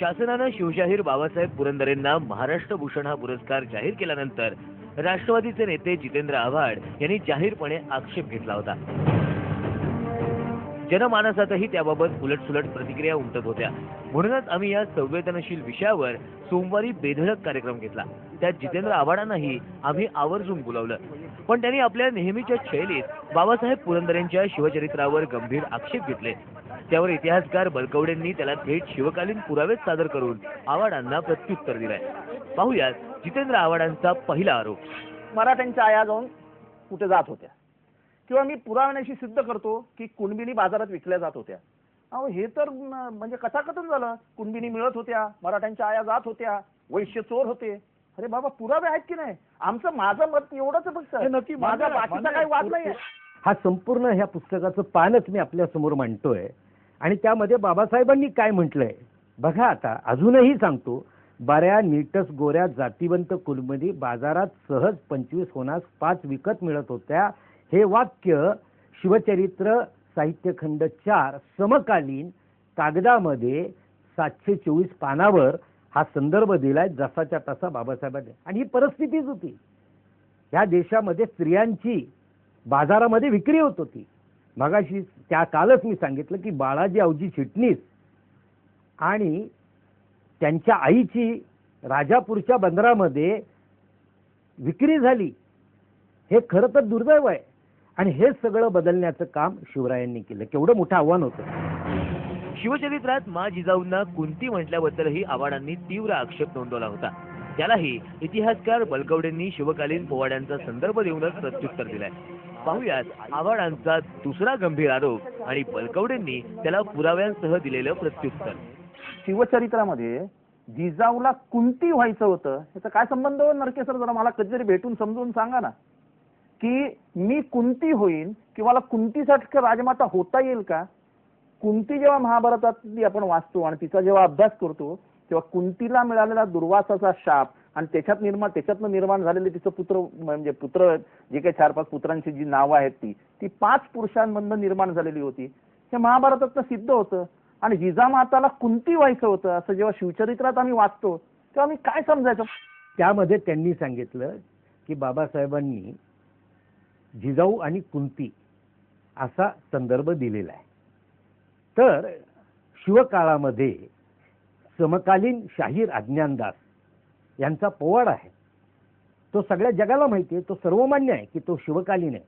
शासनानं शिवशाहीर बाबासाहेब पुरंदरेंना महाराष्ट्र भूषण हा पुरस्कार जाहीर केल्यानंतर राष्ट्रवादीचे नेते जितेंद्र आव्हाड यांनी जाहीरपणे आक्षेप घेतला होता. जनमानसातही त्याबाबत उलटसुलट प्रतिक्रिया उमटत होत्या. म्हणूनच आम्ही या संवेदनशील विषयावर सोमवारी बेधडक कार्यक्रम घेतला. त्यात जितेंद्र आव्हाडांनाही आम्ही आवर्जून बोलावलं. पण त्यांनी आपल्या नेहमीच्या शैलीत बाबासाहेब पुरंदरेंच्या शिवचरित्रावर गंभीर आक्षेप घेतले. त्यावर इतिहासकार बलकवडेंनी त्याला थेट शिवकालीन पुरावेच सादर करून आव्हाडांना प्रत्युत्तर दिलंय. पाहुयात जितेंद्र आव्हाडांचा पहिला आरोप. मराठ्यांच्या आया जाऊन कुठे जात होत्या? किंवा मी पुराव्याशी सिद्ध करतो की कुणबिनी बाजारात विकल्या जात होत्या? अहो हे तर म्हणजे कथाकथन झालं. कुणबिनी मिळत होत्या मराठ्यांच्या आया जात होत्या वैश्य चोर होते. अरे बाबा पुरावे आहेत की नाही? आमचं माझं मत एवढंच फक्त. हे नक्की माझा बाकीचा काही. वाद नाही हा संपूर्ण ह्या पुस्तकाचं पानच मी आपल्यासमोर मांडतोय. आणि त्यामध्ये बाबासाहेबांनी काय म्हटलंय? बघा आता अजूनही सांगतो बऱ्या नीटस गोऱ्या जातीवंत कुलमध्ये बाजारात सहज पंचवीस होण्यास पाच विकत मिळत होत्या. हे वाक्य शिवचरित्र साहित्यखंड चार समकालीन कागदामध्ये सातशे चोवीस पानावर हा संदर्भ दिलाय जसाच्या तसा बाबासाहेबांनी. आणि ही परिस्थितीच होती. ह्या देशामध्ये स्त्रियांची बाजारामध्ये विक्री होत होती. मगाशी त्या कालच मी सांगितलं की बाळाजी अवजी चिटणीस आणि त्यांच्या आईची राजापूरच्या बंदरामध्ये विक्री झाली. हे खरं तर दुर्दैव आहे. आणि हे सगळं बदलण्याचं काम शिवरायांनी केलं. केवढं मोठं आव्हान होतं. शिवचरित्रात मा जिजाऊंना कुंती म्हटल्याबद्दलही आव्हाडांनी तीव्र आक्षेप नोंदवला होता. त्यालाही इतिहासकार बलकवडेंनी शिवकालीन पोवाड्यांचा संदर्भ देऊनच प्रत्युत्तर दिलाय. पाहुयात आव्हाडांचा दुसरा गंभीर आरोप आणि बलकवडेंनी त्याला पुराव्यांसह दिलेलं प्रत्युत्तर. शिवचरित्रामध्ये जिजाऊला कुंती व्हायचं होतं याचा काय संबंध हो नरके सर जरा मला कधीतरी भेटून समजून सांगा ना. की मी कुंती होईन किंवा मला कुंतीसारखं राजमाता होता येईल का? कुंती जेव्हा महाभारतातली आपण वाचतो आणि तिचा जेव्हा अभ्यास करतो तेव्हा कुंतीला मिळालेला दुर्वासाचा शाप आणि त्याच्यात निर्माण त्याच्यातनं निर्माण झालेले तिचं पुत्र म्हणजे पुत्र जे काही चार पाच पुत्रांची जी नावं आहेत ती ती पाच पुरुषांमधनं निर्माण झालेली होती. हे महाभारतातनं सिद्ध होतं. आणि जिजामाताला कुंती व्हायचं होतं. असं जेव्हा शिवचरित्रात आम्ही वाचतो तेव्हा आम्ही काय समजायचं? त्यामध्ये त्यांनी सांगितलं की बाबासाहेबांनी जिजाऊ आणि कुंती असा संदर्भ दिलेला आहे. तर शिवकाळामध्ये समकालीन शाहीर अज्ञानदास यांचा पोवाडा आहे. तो सगळ्या जगाला माहिती आहे तो सर्वमान्य आहे की तो शिवकालीन आहे.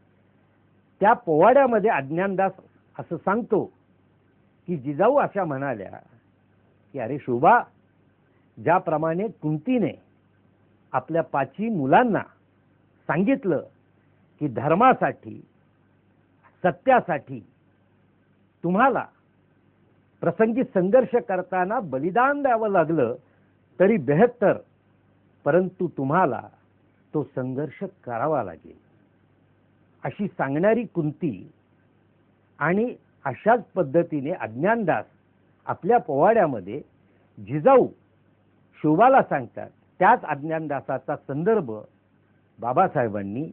त्या पोवाड्यामध्ये अज्ञानदास असं सांगतो की जिजाऊ अशा म्हणाल्या की अरे शोभा ज्याप्रमाणे कुंतीने आपल्या पाची मुलांना सांगितलं की धर्मासाठी सत्यासाठी तुम्हाला प्रसंगी संघर्ष करताना बलिदान द्यावं लागलं तरी बेहत्तर परंतु तुम्हाला तो संघर्ष करावा लागेल. अशी सांगणारी कुंती आणि अशाच पद्धतीने अज्ञानदास आपल्या पोवाड्यामध्ये जिजाऊ शोभाला सांगतात. त्याच अज्ञानदासाचा संदर्भ बाबासाहेबांनी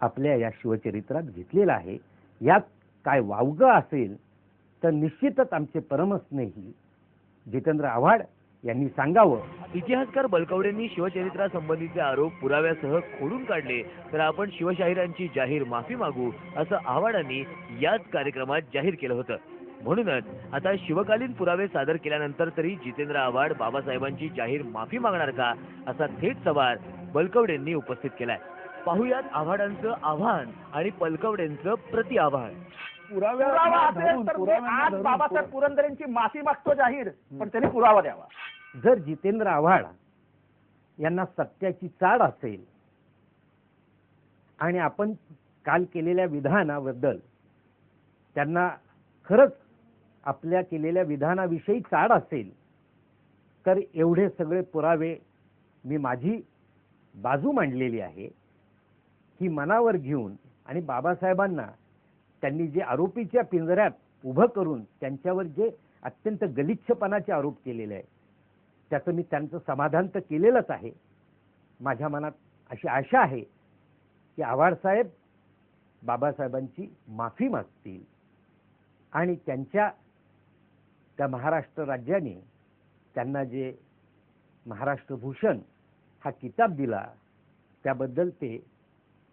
आपल्या या शिवचरित्रात घेतलेला आहे. यात काय वावगं असेल तर निश्चितच आमचे परमस्नेही जितेंद्र आव्हाड यांनी सांगावं. इतिहासकार बलकवडेंनी शिवचरित्रासंबंधीचे आरोप पुराव्यासह खोडून काढले. तर आपण शिवशाहिरांची जाहीर माफी मागू असं आव्हाडांनी याच कार्यक्रमात जाहीर केलं होतं. म्हणूनच आता शिवकालीन पुरावे सादर केल्यानंतर तरी जितेंद्र आव्हाड बाबासाहेबांची जाहीर माफी मागणार का असा थेट सवाल बलकवडेंनी उपस्थित केलाय. पाहुयात आव्हाडांचं आव्हान आणि पलकवडेंचं प्रति आव्हान. पुरावा असेल तर मी आज बाबासाहेब पुरंदरेंची माफी मागतो जाहीर पण त्यांनी पुरावा द्यावा. जर जितेंद्र आव्हाड यांना सत्याची चाड असेल आणि आपण काल केलेल्या विधानाबद्दल त्यांना खरंच आपल्या केलेल्या विधानाविषयी चाड असेल तर एवढे सगळे पुरावे मी माझी बाजू मांडलेली आहे ही मनावर घेऊन आणि बाबासाहेबांना त्यांनी जे आरोपीच्या पिंजऱ्यात उभं करून त्यांच्यावर जे अत्यंत गलिच्छपणाचे आरोप केलेले आहे त्याचं मी त्यांचं समाधान तर केलेलंच आहे. माझ्या मनात अशी आशा आहे की आव्हाडसाहेब बाबासाहेबांची माफी मागतील आणि त्यांच्या त्या महाराष्ट्र राज्याने त्यांना जे महाराष्ट्र भूषण हा किताब दिला त्याबद्दल ते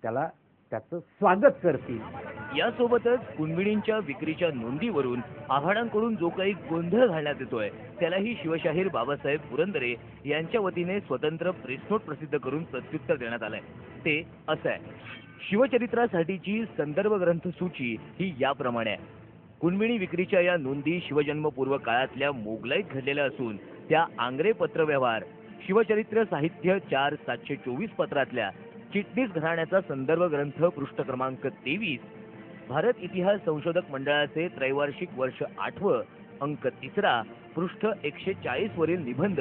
त्याला त्याचं स्वागत करतील. यासोबतच कुणबिणींच्या विक्रीच्या नोंदीवरून आव्हाडांकडून जो काही गोंधळ घालण्यात येतोय त्यालाही शिवशाहीर बाबासाहेब पुरंदरे यांच्या वतीने स्वतंत्र प्रेसनोट प्रसिद्ध करून प्रत्युत्तर देण्यात आलंय. ते असं आहे. शिवचरित्रासाठीची संदर्भ ग्रंथ सूची ही याप्रमाणे आहे. कुणबिणी विक्रीच्या या नोंदी शिवजन्मपूर्व काळातल्या मोगलाईत घडलेल्या असून त्या आंग्रे पत्रव्यवहार शिवचरित्र साहित्य चार सातशे चोवीस पत्रातल्या चिटणीस घराण्याचा संदर्भ ग्रंथ पृष्ठ क्रमांक तेवीस भारत इतिहास संशोधक मंडळाचे त्रैवार्षिक वर्ष आठवं अंक तिसरा पृष्ठ एकशे चाळीस वरील निबंध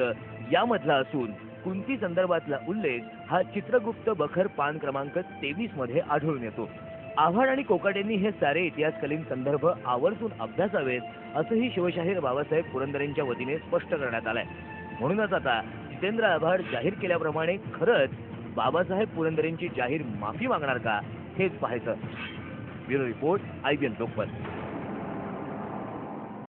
यामधला असून कुंती संदर्भातला उल्लेख हा चित्रगुप्त बखर पान क्रमांक तेवीसमध्ये आढळून येतो. आव्हाड आणि कोकाटेंनी हे सारे इतिहासकालीन संदर्भ आवर्जून अभ्यासावेत असंही शिवशाहीर बाबासाहेब पुरंदरेंच्या वतीने स्पष्ट करण्यात आलंय. म्हणूनच आता जितेंद्र आव्हाड जाहीर केल्याप्रमाणे खरंच बाबासाहेब पुरंदरेंची जाहीर माफी मागणार का? हेच पाहायचं. Bureau report I B N Lokmat.